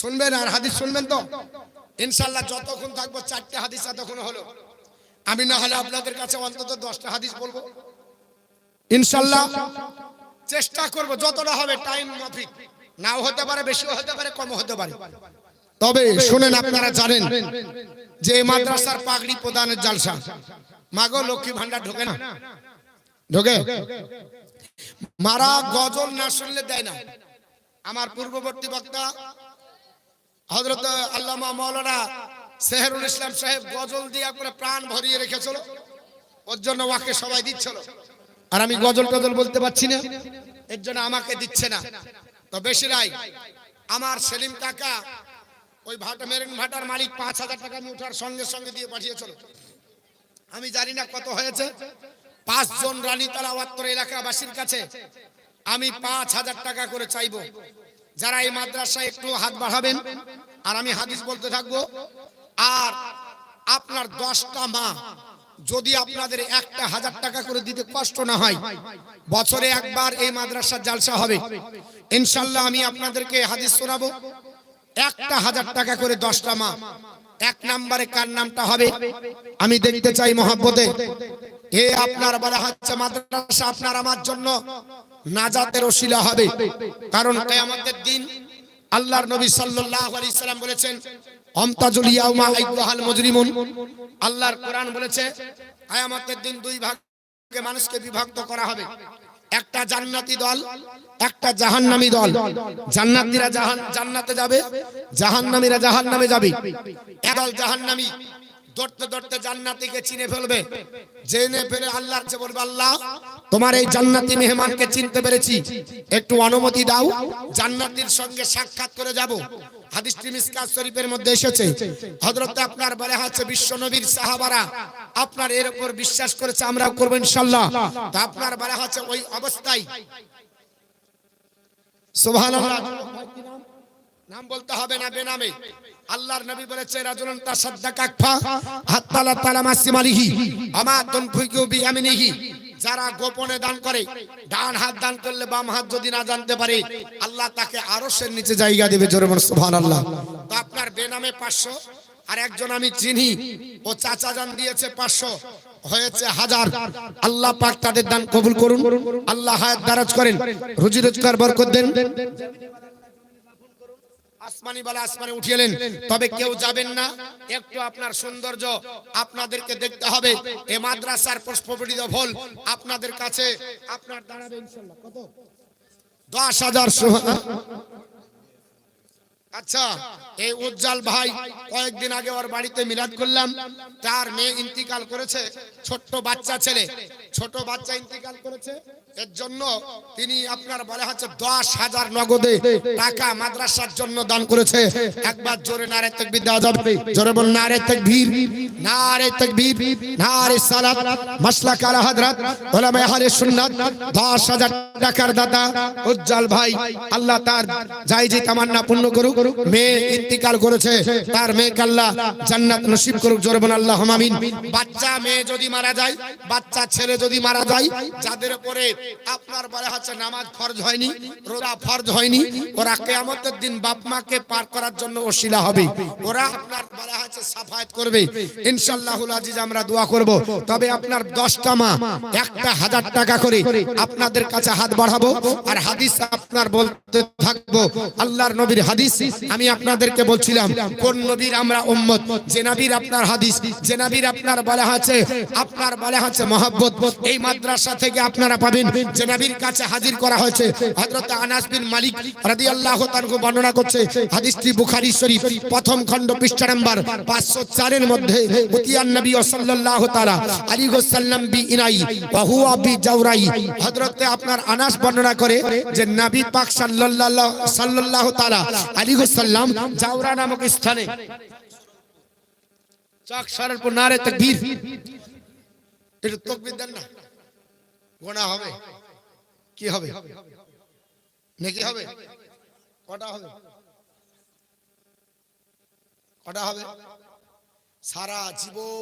শুনবেন আর হাদিস শুনবেন তো? ইনশাল্লাহ যতক্ষণ থাকব চারটে হাদিস এতক্ষণ হলো। আমি না হলে আপনাদের কাছে অন্তত দশটা হাদিস বলব। ইনশাল্লাহ চেষ্টা করব, যতটা হবে টাইম মাফিক। নাও হতে পারে, বেশিও হতে পারে কম হতে পারে। তবে শুনেন আপনারা, জানেন যে মাদ্রাসার পাগড়ি প্রদানের জালসা। মাগো লক্ষ্মী ভান্ডার ঢোকে না? ঢোকে? মারা গজল না শুনলে দেয় না। আমার পূর্ববর্তী বক্তা হজরত আল্লামা মৌলানা সেহরুল ইসলাম সাহেব গজল দিয়া করে প্রাণ ভরিয়ে রেখেছিল। ওর জন্য ওয়াকে সবাই দিচ্ছিল। আর আমি গজল টজল বলতে পারছি না। এর জন্য আমাকে দিচ্ছে না। তো বেশি নাই। আমার সেলিম কাকা ওই ভাটা মেরেন ভাটার মালিক পাঁচ হাজার টাকা আমি উঠার সঙ্গে সঙ্গে দিয়ে পাঠিয়েছিল। আমি জানি না কত হয়েছে। পাঁচজন রানীতলা ওয়াত্তর এলাকাবাসীর কাছে আমি পাঁচ হাজার টাকা করে চাইব। যারা এই মাদ্রাসায় একটু হাত বাড়াবেন, আর আমি হাদিস বলতে থাকব, আর আপনার দশটা মা, যদি আপনাদের একটা হাজার টাকা করে দিতে কষ্ট না হয়, বছরে একবার এই মাদ্রাসার জালসা হবে। ইনশাল্লাহ আমি আপনাদেরকে হাদিস শোনাবো। একটা হাজার টাকা করে দশটা মা, এক নাম্বারে কার নামটা হবে? আমি দেখতে চাই মহাব্বতে। এ আপনার বলা হচ্ছে মাদ্রাসা, আপনার আমার জন্য নাজাতের ওসিলা হবে। কারণ কিয়ামতের দিন আল্লাহর নবী সাল্লাল্লাহু আলাইহি সাল্লাম বলেছেন আমতাজুল ইয়াউমা আইয়ুহাল মুজরিমুন। আল্লাহর কোরআন বলেছে, কিয়ামতের দিন দুই ভাগে মানুষকে বিভক্ত করা হবে। একটা জান্নাতি দল, একটা জাহান্নামী দল। জান্নাতীরা জাহান, জান্নাতে যাবে, জাহান্নামীরা জাহান্নামে যাবে। একদল জাহান্নামী। দৌড়তে দৌড়তে জান্নাতিকে চিনে ফেলবে। জেনে ফেলে আল্লাহর কাছে বলবে, আল্লাহ, তোমার এই জান্নাতি মেহমানকে চিনতে পেরেছি। একটু অনুমতি দাও, জান্নাতির সঙ্গে সাক্ষাৎ করে যাব। শরীফের মধ্যে এসেছে। আপনার হচ্ছে বিশ্ব নবীর সাহাবারা আপনার এর উপর বিশ্বাস করেছে, আমরাও করব ইনশাআল্লাহ। আপনার বলে হচ্ছে ওই অবস্থায়। সুবহানাল্লাহ। নাম বলতে হবে না, বেনামে। আল্লাহর নবী বলেছে, রাজুলান তাসাদ্দাকা ফা হাত্তালা তালা মাসিমালিহি, আমা তুনফিকু বিয়ামিনিহি। যারা গোপনে দান করে, ডান হাত দান করলে বাম হাত যদি না জানতে পারে, আল্লাহ তাকে আরশের নিচে জায়গা দেবে, জোরে বলুন, সুবহানাল্লাহ। তো আপনার বেনামে 500 আর একজন আমি চিনি, ও চাচা জান দিয়েছে 500 হয়েছে হাজার। আল্লাহ পাক তাদের দান কবুল করুন। আল্লাহ হায়াত দারাজ করেন। রুজি রোজগার বরকত দেন। আসমানি বলে আসমানে উঠিয়েলেন। তবে কেউ যাবেন না। একটু আপনার সৌন্দর্য আপনাদেরকে দেখতে হবে। এ মাদ্রাসার ফল আপনাদের কাছে আপনার দাঁড়াবে ইনশাল্লাহ কত? দশ হাজার আচ্ছা এই উজ্জ্বল ভাই কয়েকদিন আগে ওর বাড়িতে মিলাদ করলাম। তার মেয়ে ইন্তিকাল করেছে ছোট্ট বাচ্চা ছেলে। ছোট বাচ্চা ইন্তিকাল করেছে। এর জন্য তিনি আপনার বলে হচ্ছে দশ হাজার নগদে টাকা মাদ্রাসার জন্য দান করেছে। একবার জোরে নারে তকবির দেওয়া জোরে বল নারে তকবীর নারে তকবীর, নারে সালাত। মাসলা কালা হযরত উলামা আহলে সুন্নাত, দশ হাজার টাকার দাতা উজ্জ্বল ভাই, আল্লাহ তার যাই যে তামান্না পূর্ণ করুক, মেয়ে ইন্তিকাল করেছে, তার মেয়েকে আল্লাহ জান্নাত নসিব করুক। জোরে বল আল্লাহ আমিন। বাচ্চা, মেয়ে যদি মারা যায়, বাচ্চা, ছেলে যদি মারা যায়, যাদের উপরে আপনার বলে হচ্ছে নামাজ ফরজ হয়নি, রোজা ফরজ হয়নি, ওরা কিয়ামতের দিন বাপ মাকে পার করার জন্য ওসিলা হবে। ওরা আপনার বলে হচ্ছে সাফায়াত করবে। ইনশাআল্লাহুল আজিজ আমরা দোয়া করব। তবে আপনার 10টা মা, একটা হাজার টাকা করে আপনাদের কাছে হাত বাড়াবো আর হাদিস আপনার বলতে থাকব। আল্লাহর নবীর হাদিস আমি আপনাদেরকে বলছিলাম, কোন নবীর আমরা উম্মত? যে নবীর আপনার হাদিস, যে নবীর আপনার বলা আছে আপনার বলা আছে মহব্বত। এই মাদ্রাসা থেকে আপনারা পাবেন যে নবীর কাছে হাজির করা হয়েছে। হযরত আনাস বিন মালিক রাদিয়াল্লাহু তাআলা বর্ণনা করছে, হাদিসটি বুখারী শরীফ, প্রথম খণ্ড পৃষ্ঠা নাম্বার 504 এর মধ্যে, উতিয়ান নবী সাল্লাল্লাহু তাআলা আলাইহি ওয়াসাল্লাম বি ইনাই ওয়া হুয়া বি জাওরাই। হযরত আপনার আনাস বর্ণনা করে যে নবী পাক সাল্লাল্লাহু সাল্লাল্লাহু তাআলা আলাইহি ওয়াসাল্লাম জাওরা নামক স্থানে চাক সারের পর নারে তাকবীর। এটা তাকবীর দেন না। গোনা হবে। কি হবে? নাকি হবে? কটা হবে? কটা হবে? সারা জীবন